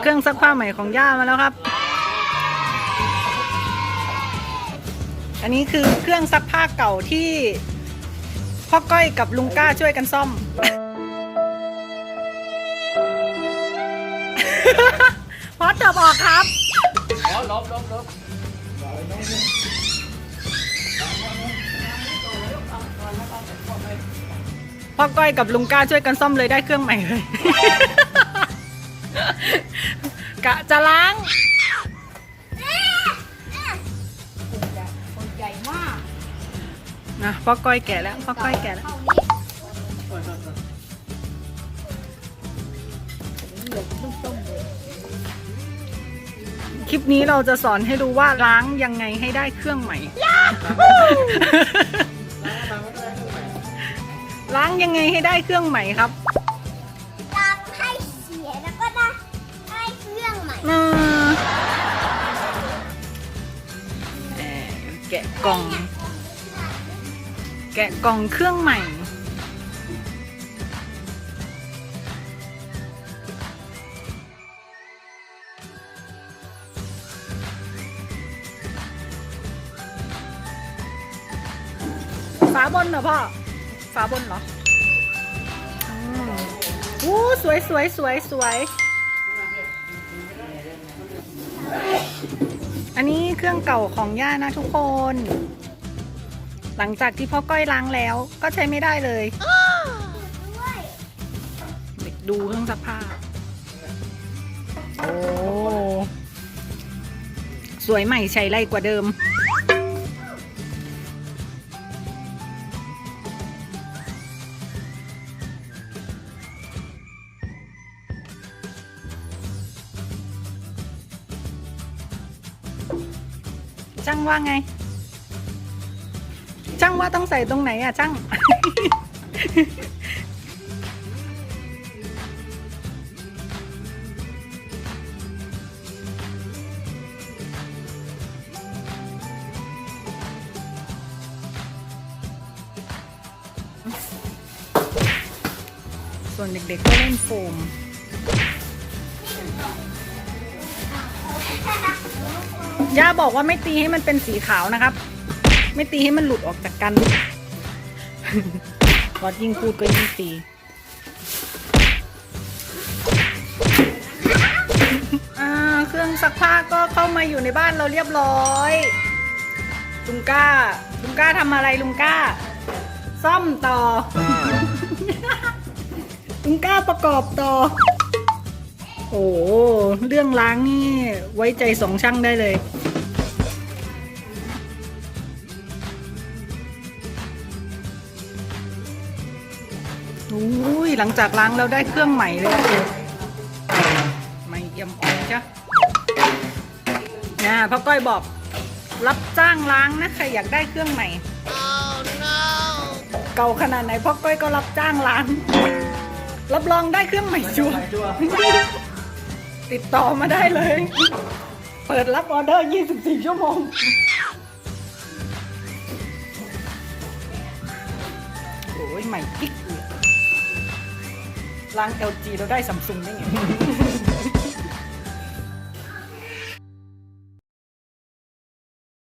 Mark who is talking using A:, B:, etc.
A: เครื่องซักผ้าใหม่ของย่ามาแล้วครับ อันนี้คือเครื่องซักผ้าเก่าที่พ่อก้อยกับลุงก้าช่วยกันซ่อม พอจับออกครับ
B: แล้วลบลบลบ
A: พ่อก้อยกับลุงก้าช่วยกันซ่อมเลยได้เครื่องใหม่เลย กะจะล้าง
C: คนใหญ่มาก
A: นะพ่อก้อยแก่แล้วพ่อก้อยแก่แล้ว
C: เท่านี้เหลืองต้มๆเลย
A: คลิปนี้เราจะสอนให้ดูว่าล้างยังไงให้ได้เครื่องใหม่ ล้างยังไงให้ได้เครื่องใหม่ครับ
C: แกะ
A: กล่อง แกะกล่องเครื่องใหม่ฝาบนเหรอพ่อฝาบนเหรออืมอู้สวยสวยสวยสวย รื่องเก่าของย่านะทุกคน หลังจากที่พ่อก้อยล้างแล้วก็ใช้ไม่ได้เลย
C: ด้วย
A: เด็กดูเครื่องซักผ้าโอ้ สวยใหม่ใช้ไรกว่าเดิม ช่างว่าไง ช่างว่าต้องใส่ตรงไหนอะช่าง ส่วนเด็กๆก็เล่นโฟม ย่าบอกว่าไม่ตีให้มันเป็นสีขาวนะครับ ไม่ตีให้มันหลุดออกจากกันพอยิ่งพูดก็ยิ่งตีอ่าเครื่องซักผ้าก็เข้ามาอยู่ในบ้านเราเรียบร้อย ลุงก้า ลุงก้าทำอะไรลุงก้า ซ่อมต่อ ลุงก้าประกอบต่อ โอ้ เรื่องล้างนี่ไว้ใจสองช่างได้เลยอุ้ยหลังจากล้างแล้วได้เครื่องใหม่เลยไม่เอี่ยมอ่อนจ้ะนะพ่อก้อยบอกรับจ้างล้างนะใครอยากได้เครื่องใหม่เก่าขนาดไหนพ่อก้อยก็รับจ้างล้าง รับรองได้เครื่องใหม่ชัวร์ ติดต่อมาได้เลย เปิดรับออเดอร์ 24 ชั่วโมง โอ้ยใหม่กิ๊กเลยล้าง LG เราได้ซัมซุงได้ไง